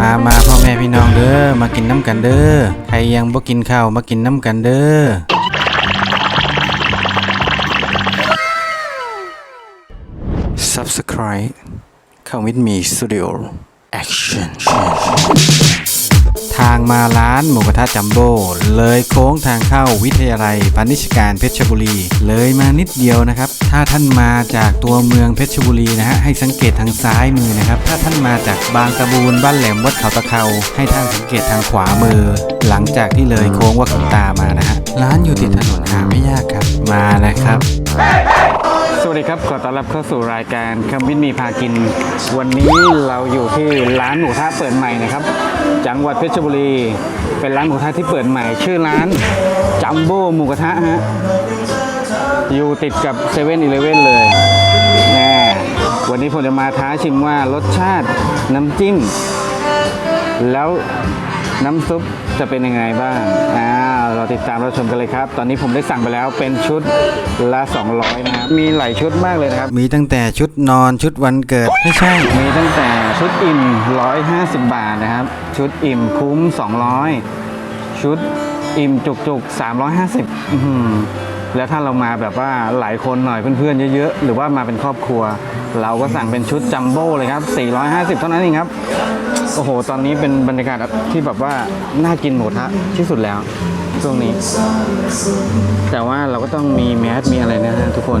มามาพ่อแม่พี่น้องเด้อ มากินน้ำกันเด้อ ใครยังบ่กินข้าวมากินน้ำกันเด้อ Subscribe เข้ามิดมีสตูดิโอ Action ทางมาร้านหมูกระทะจัมโบ้เลยโค้งทางเข้าวิทยาลัยพาณิชการเพชรบุรี เลยมานิดเดียวนะครับ ถ้าท่านมาจากตัวเมืองเพชรบุรีนะฮะให้สังเกตทางซ้ายมือนะครับ ถ้าท่านมาจากบางตะบูนบ้านแหลมวัดเขาตะเขาให้ท่านสังเกตทางขวามือ หลังจากที่เลยโค้งว่าคุณตามานะฮะร้านอยู่ติดถนนหาไม่ยากครับมานะครับ สวัสดีครับขอต้อนรับเข้าสู่รายการคำวินมีพากิน วันนี้เราอยู่ที่ร้านหมูกระทะเปิดใหม่นะครับ จังหวัดเพชรบุรี เป็นร้านหมูกระทะที่เปิดใหม่ ชื่อร้านจัมโบ้หมูกระทะฮะ อยู่ติดกับเซเว่นอีเลเว่นเลยแน่วันนี้ผมจะมาท้าชิมว่ารสชาติน้ำจิ้ม แล้วน้ำซุปจะเป็นยังไงบ้าง อ่า เราติดตามเราชมกันเลยครับ ตอนนี้ผมได้สั่งไปแล้วเป็นชุดละ 200 นะครับ มีหลายชุดมากเลยนะครับ มีตั้งแต่ชุดนอนชุดวันเกิด ไม่ใช่ มีตั้งแต่ชุดอิ่ม 150 บาทนะครับ ชุดอิ่มคุ้ม 200 ชุดอิ่มจุกจุกๆ350 อื้อหือ แล้วถ้าเรามาแบบว่าหลายคนหน่อยเพื่อนๆเยอะๆหรือว่ามาเป็นครอบครัว เราก็สั่งเป็นชุดจัมโบ้เลยครับ 450 เท่านั้นเองครับ โอ้โห ตอนนี้เป็นบรรยากาศที่แบบว่าน่ากินหมูกระทะที่สุดแล้วช่วงนี้ แต่ว่าเราก็ต้องมีแมสมีอะไรนะฮะทุกคน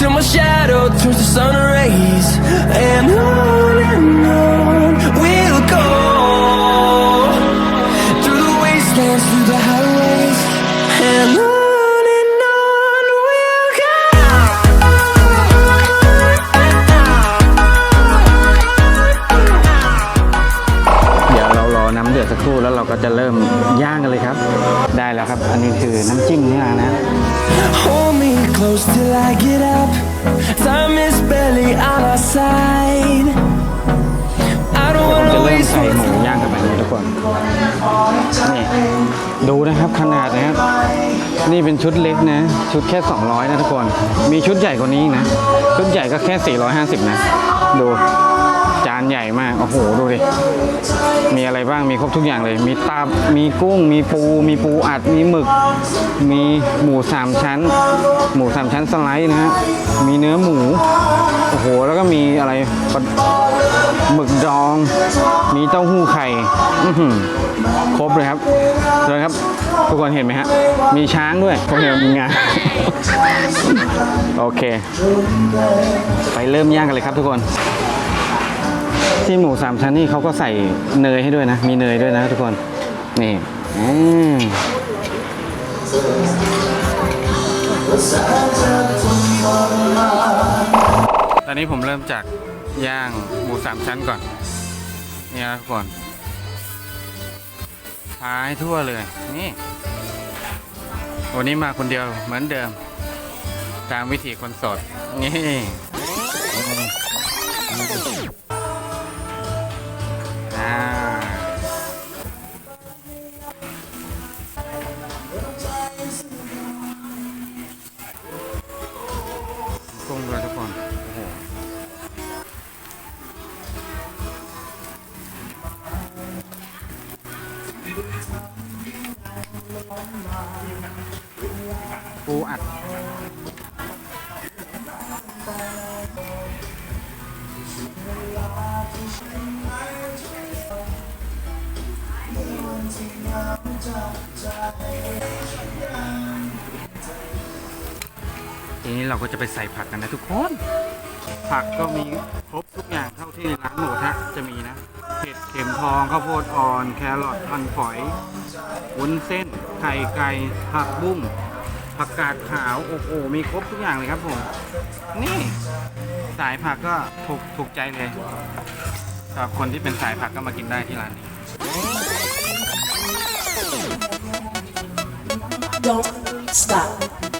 till my shadow turns to sun rays. And on and on we'll go through the wastelands, through the highways, and on and on we'll go. เดี๋ยวเรารอน้ำเดือดสักครู่แล้วเราก็จะเริ่ม ย่างกันเลยครับ ได้แล้วครับ อันนี้คือน้ำจิ้มนี่นะ Hold me close till I get up. Time is barely on our side. I don't ผม wanna จะเริ่ม waste ใส่ห what's มูย่างกันไปเลยทุกคนนี่ดูนะครับขนาดนะครับนี่เป็นชุดเล็กนะ ชุดแค่ 200 นะทุกคน มีชุดใหญ่กว่านี้นะ ชุดใหญ่ก็แค่ 450 นะ ดูจานใหญ่มาก โอ้โห ดูดิ มีอะไรบ้าง มีครบทุกอย่างเลย มีตับ มีกุ้ง มีปู มีปูอัด มีหมึก มีหมูสามชั้น หมูสามชั้นสไลด์นะฮะ มีเนื้อหมู โอ้โห แล้วก็มีอะไร หมึกดอง มีเต้าหู้ไข่ ครบเลยครับเลยครับ ทุกคนเห็นไหมฮะ มีช้างด้วยผมเห็นมีงานโอเค ไปเริ่มย่างกันเลยครับทุกคน ที่หมูสามชั้นนี่เขาก็ใส่เนยให้ด้วยนะ มีเนยด้วยนะทุกคน นี่อืมตอนนี้ผมเริ่มจากย่างหมูสามชั้นก่อน นี่นะทุกคนพาให้ทั่วเลย นี่ วันนี้มาคนเดียวเหมือนเดิม ตามวิธีคนสด นี่ ทีนี้เราก็จะไปใส่ผักกันนะทุกคน ผักก็มีครบทุกอย่างเท่าที่ร้านหมูทะจะมีนะ เห็ดเข็มทองข้าวโพดอ่อน แครอทมันฝอยวุ้นเส้น ไข่ไก่ผักบุ้ง ผักกาดขาวโอ้โหมีครบทุกอย่างเลยครับผมนี่สายผักก็ถูกถูกใจเลยสำหรับคนที่เป็นสายผักก็มากินได้ที่ร้านนี้ Don't stop.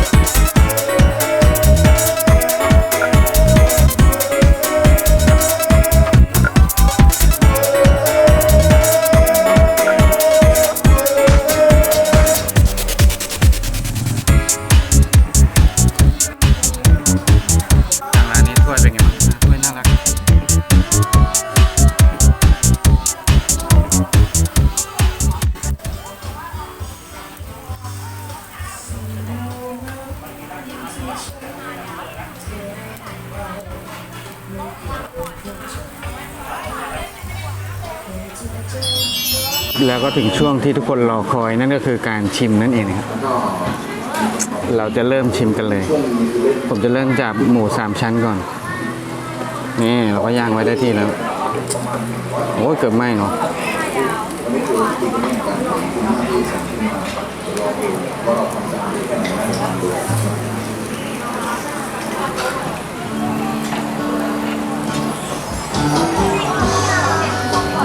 ถึงช่วงที่ทุกคนรอคอยนั่นก็คือการชิมนั่นเองครับเราจะเริ่มชิมกันเลย ผมจะเริ่มจากหมูสามชั้นก่อน นี่เราก็ย่างไว้ได้ที่แล้ว โอ้เกือบไหมเนาะ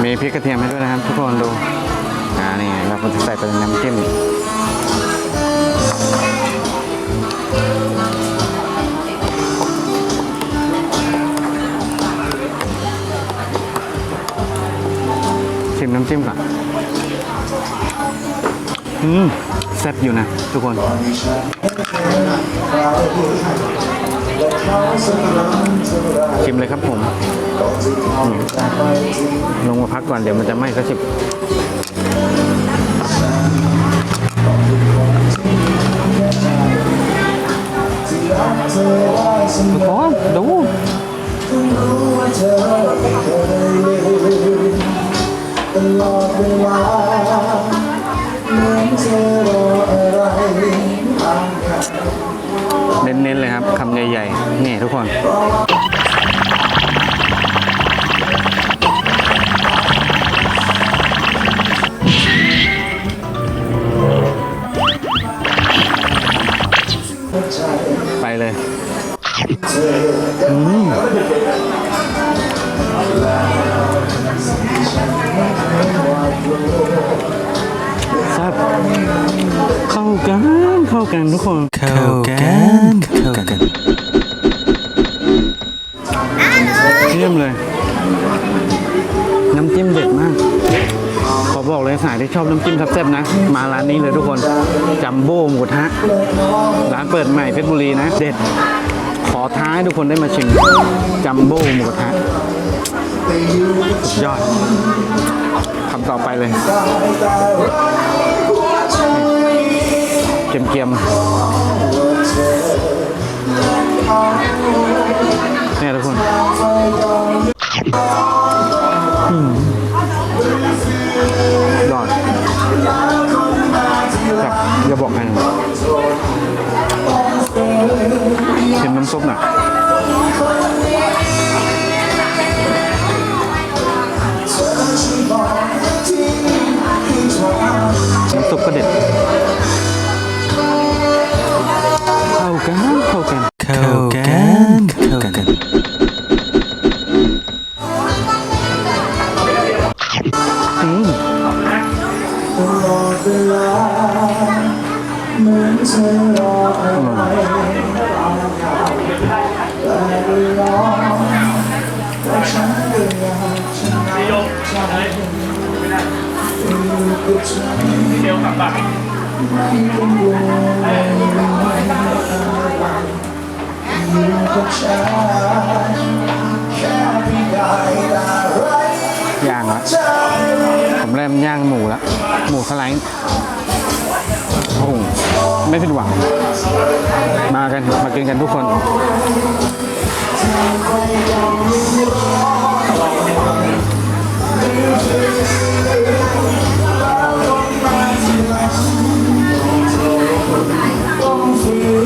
มีพริกกระเทียมให้ด้วยนะครับ ทุกคนดู อ่านี่เราก็จะใส่เป็นน้ำจิ้มชิมน้ำจิ้มก่อนอืมแซ่บอยู่นะ ทุกคนชิมเลยครับผมมลงมาพักก่อนเดี๋ยวมันจะไหม้ก็ชิม ทุกคนดูเน้นๆเลยครับคำใหญ่ๆ นี่ทุกคน อืมแซ่บเข้ากันเข้ากันทุกคน เข้ากันเข้ากันเยี่ยมเลย น้ำจิ้มเด็ดมากขอบอกเลยสายที่ชอบน้ำจิ้มแซ่บๆนะ มาร้านนี้เลยทุกคนจัมโบ้หมูกระทะร้านเปิดใหม่เพชรบุรีนะ เด็ดขอ ท้าให้ทุกคนได้มาชิมจัมโบ้หมูกระทะสุดยอดคำต่อไปเลยเกียมเกียมๆเนี่ยทุกคน ชิมน้ำซุปหน่อยน้ำซุปก็เด็ดเข้ากันเข้ากันเข้ากันเข้ากันอืม ย่างละผมเริ่มย่างหมูละหมูสไลด์โอ้โหไม่ผิดหวัง มากัน มากินกันทุกคน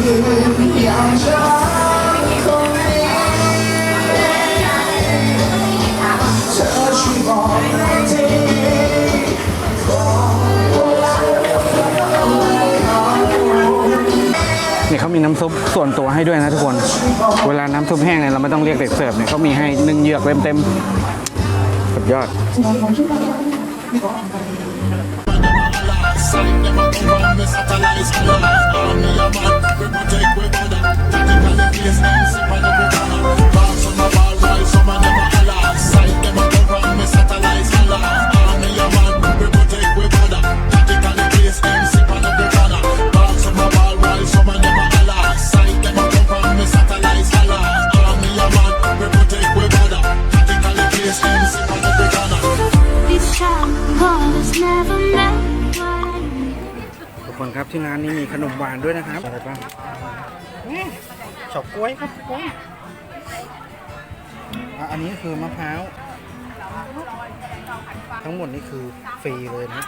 เนี่ยเขามีน้ำซุปส่วนตัวให้ด้วยนะทุกคน เวลาน้ำซุปแห้งเนี่ยเราไม่ต้องเรียกเด็กเสิร์ฟเนี่ยเขามีให้หนึ่งเหยือกเต็มๆสุดยอด These านนี้มีขนมหวานด้วยนะครับอะไรบ้างเฉาก๊วยครับก๊วยอะอันนี้คือมะพร้าว ทั้งหมดนี่คือฟรีเลยนะ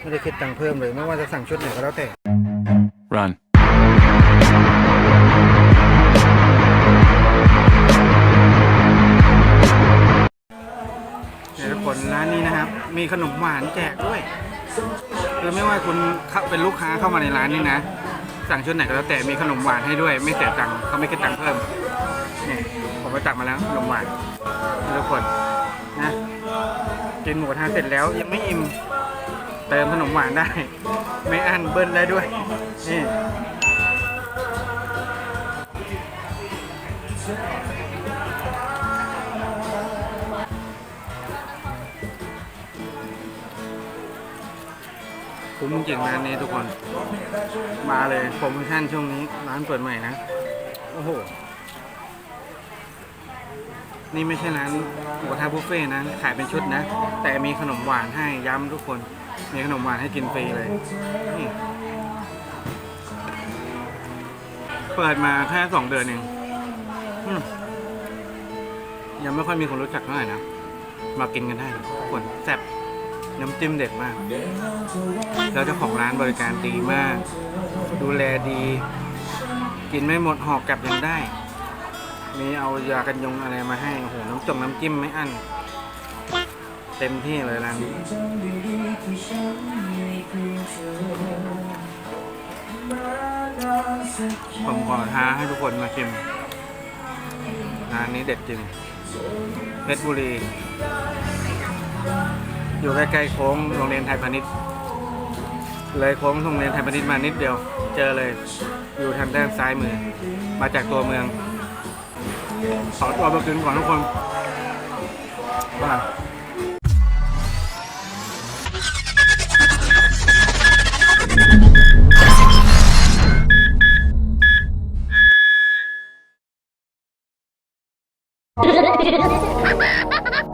ไม่ได้คิดตังค์เพิ่มเลย ไม่ว่าจะสั่งชุดไหนก็แล้วแต่ Run. เดี๋ยวทุกคนร้านนี้นะครับ มีขนมหวานแจกด้วย คือไม่ว่าคุณเข้าเป็นลูกค้าเข้ามาในร้านนี้นะ สั่งชุดไหนก็แล้วแต่มีขนมหวานให้ด้วย ไม่เสียตังค์เขาไม่คิดตังค์เพิ่มนี่ผมไปตักมาแล้วขนมหวานทุกคนนะกินหมูกระทะเสร็จแล้วยังไม่อิ่มเติมขนมหวานได้ ไม่อั้นเบิ้ลได้ด้วยนี่ คุ้มจริงร้านนี้ทุกคน มาเลยโปรโมชั่นช่วงนี้ร้านเปิดใหม่นะ โอ้โห นี่ไม่ใช่ร้านหมูกระทะบุฟเฟ่นะ ขายเป็นชุดนะ แต่มีขนมหวานให้ย้ำทุกคน มีขนมหวานให้กินฟรีเลยนี่เปิดมาแค่สองเดือนเองยังไม่ค่อยมีคนรู้จักเท่าไหร่นะ มากินกันได้ทุกคนแซ่บ น้ำจิ้มเด็ดมาก แล้วเจ้าของร้านบริการดีมาก ดูแลดี กินไม่หมดหอกกลับยังได้ มีเอายากันยุงอะไรมาให้ โอ้โห น้ำจงน้ำจิ้มไม่อั้น เต็มที่เลยร้านนี้ผมขอท้าให้ทุกคนมาชิมร้านนี้เด็ดจริงเพชรบุรี อยู่ใกล้ๆโค้งโรงเรียนไทยพาณิชย์ เลยโค้งโรงเรียนไทยพาณิชย์มานิดเดียว เจอเลย อยู่ทางด้านซ้ายมือ มาจากตัวเมือง ขอตัวไปกินก่อนทุกคนว่า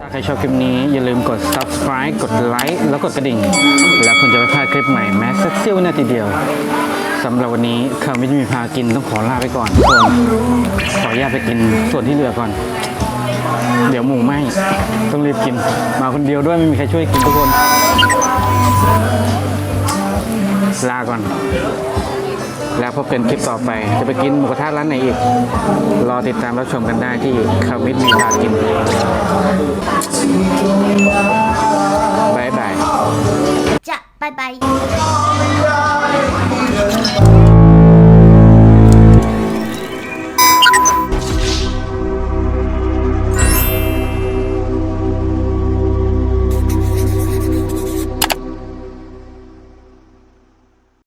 ถ้าใครชอบคลิปนี้อย่าลืมกด subscribe กดไลค์แล้วกดกระดิ่ง แล้วคุณจะไม่พลาดคลิปใหม่แม้สักเสี้ยววินาทีเดียวสำหรับวันนี้ข่าวไม่มีพากินต้องขอลาไปก่อนทุกคนขออนุญาตไปกินส่วนที่เหลือก่อน เดี๋ยวหมูไหมต้องรีบกิน มาคนเดียวด้วยไม่มีใครช่วยกินทุกคน ลาก่อน แล้วพบกันคลิปต่อไป จะไปกินหมูกระทะร้านไหนอีก รอติดตามรับชมกันได้ที่คามิดมีพากินบายบาย จะบายบาย